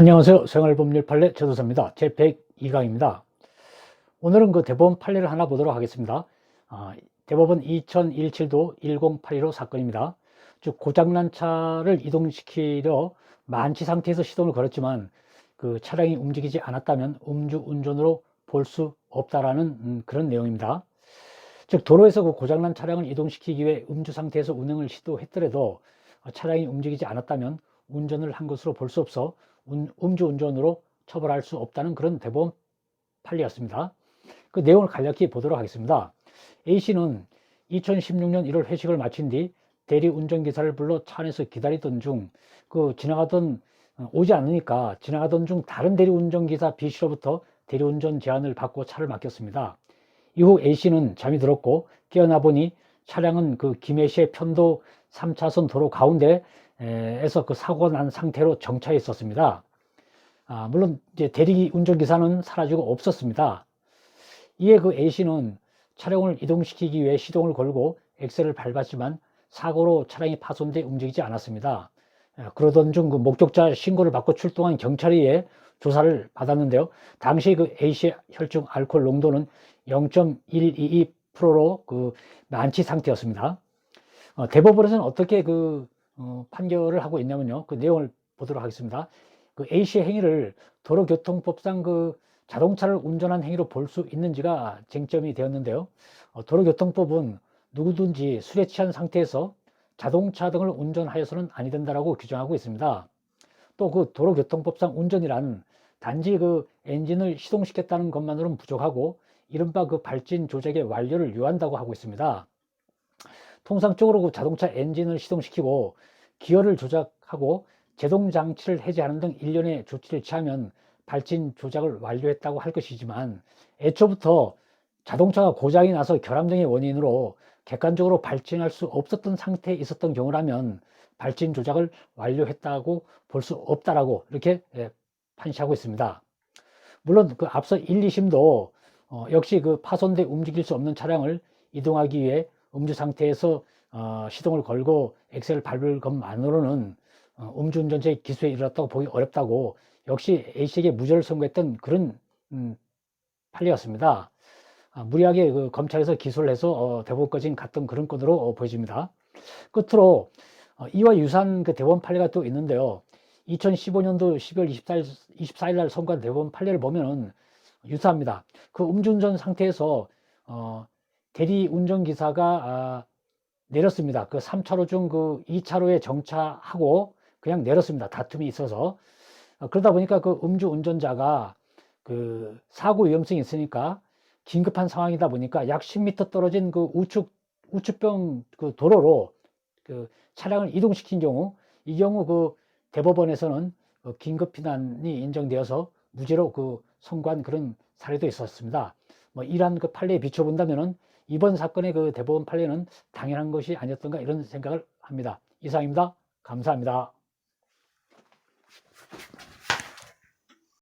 안녕하세요. 생활법률 판례 최도사입니다. 제 102강입니다. 오늘은 그 대법원 판례를 하나 보도록 하겠습니다. 아, 대법원 2017도 1082호 사건입니다. 즉 고장난 차를 이동시키려 만취 상태에서 시동을 걸었지만 그 차량이 움직이지 않았다면 음주 운전으로 볼 수 없다라는 음, 그런 내용입니다. 즉 도로에서 그 고장난 차량을 이동시키기 위해 음주 상태에서 운행을 시도했더라도 차량이 움직이지 않았다면 운전을 한 것으로 볼 수 없어 음주운전으로 처벌할 수 없다는 그런 대법원 판례였습니다. 그 내용을 간략히 보도록 하겠습니다. A씨는 2016년 1월 회식을 마친 뒤 대리 운전기사를 불러 차 안에서 기다리던 중 그 지나가던 어, 오지 않으니까 지나가던 중 다른 대리 운전기사 B씨로부터 대리운전 제안을 받고 차를 맡겼습니다. 이후 A씨는 잠이 들었고 깨어나 보니 차량은 그 김해시의 편도 3차선 도로 가운데 에서 그 사고가 난 상태로 정차해 있었습니다. 아, 물론 이제 대리 운전기사는 사라지고 없었습니다. 이에 그 A씨는 차량을 이동시키기 위해 시동을 걸고 엑셀을 밟았지만 사고로 차량이 파손돼 움직이지 않았습니다. 아, 그러던 중 그 목격자 신고를 받고 출동한 경찰에 의해 조사를 받았는데요. 당시 그 A씨의 혈중 알코올 농도는 0.122%로 그 만취 상태였습니다. 어, 대법원에서는 어떻게 그 어, 판결을 하고 있냐면요. 그 내용을 보도록 하겠습니다. 그 A씨의 행위를 도로교통법상 그 자동차를 운전한 행위로 볼 수 있는지가 쟁점이 되었는데요. 어, 도로교통법은 누구든지 술에 취한 상태에서 자동차 등을 운전하여서는 아니 된다라고 규정하고 있습니다. 또 그 도로교통법상 운전이란 단지 그 엔진을 시동시켰다는 것만으로는 부족하고 이른바 그 발진 조작의 완료를 요한다고 하고 있습니다. 통상적으로 그 자동차 엔진을 시동시키고 기어를 조작하고 제동 장치를 해제하는 등 일련의 조치를 취하면 발진 조작을 완료했다고 할 것이지만 애초부터 자동차가 고장이 나서 결함 등의 원인으로 객관적으로 발진할 수 없었던 상태에 있었던 경우라면 발진 조작을 완료했다고 볼 수 없다라고 이렇게 예, 판시하고 있습니다. 물론 그 앞서 1, 2심도 어, 역시 그 파손돼 움직일 수 없는 차량을 이동하기 위해 음주 상태에서 어, 시동을 걸고 엑셀을 밟을 것만으로는 어, 음주운전죄 기소에 이르렀다고 보기 어렵다고 역시 A씨에게 무죄를 선고했던 그런 음, 판례였습니다. 아, 무리하게 그 검찰에서 기소를 해서 어, 대법원까지 갔던 그런 건으로 어, 보여집니다. 끝으로 어, 이와 유사한 그 대법원 판례가 또 있는데요. 2015년도 12월 24일, 24일 날 선고한 대법원 판례를 보면은 유사합니다. 그 음주운전 상태에서 어, 대리 운전기사가 아, 내렸습니다. 그 3차로 중 그 2차로에 정차하고 그냥 내렸습니다. 다툼이 있어서. 어, 그러다 보니까 그 음주 운전자가 그 사고 위험성이 있으니까 긴급한 상황이다 보니까 약 10m 떨어진 그 우측, 우측병 그 도로로 그 차량을 이동시킨 경우 이 경우 그 대법원에서는 그 긴급 피난이 인정되어서 무죄로 그 선고한 그런 사례도 있었습니다. 뭐 이러한 그 판례에 비춰본다면은 이번 사건의 그 대법원 판례는 당연한 것이 아니었던가 이런 생각을 합니다. 이상입니다. 감사합니다.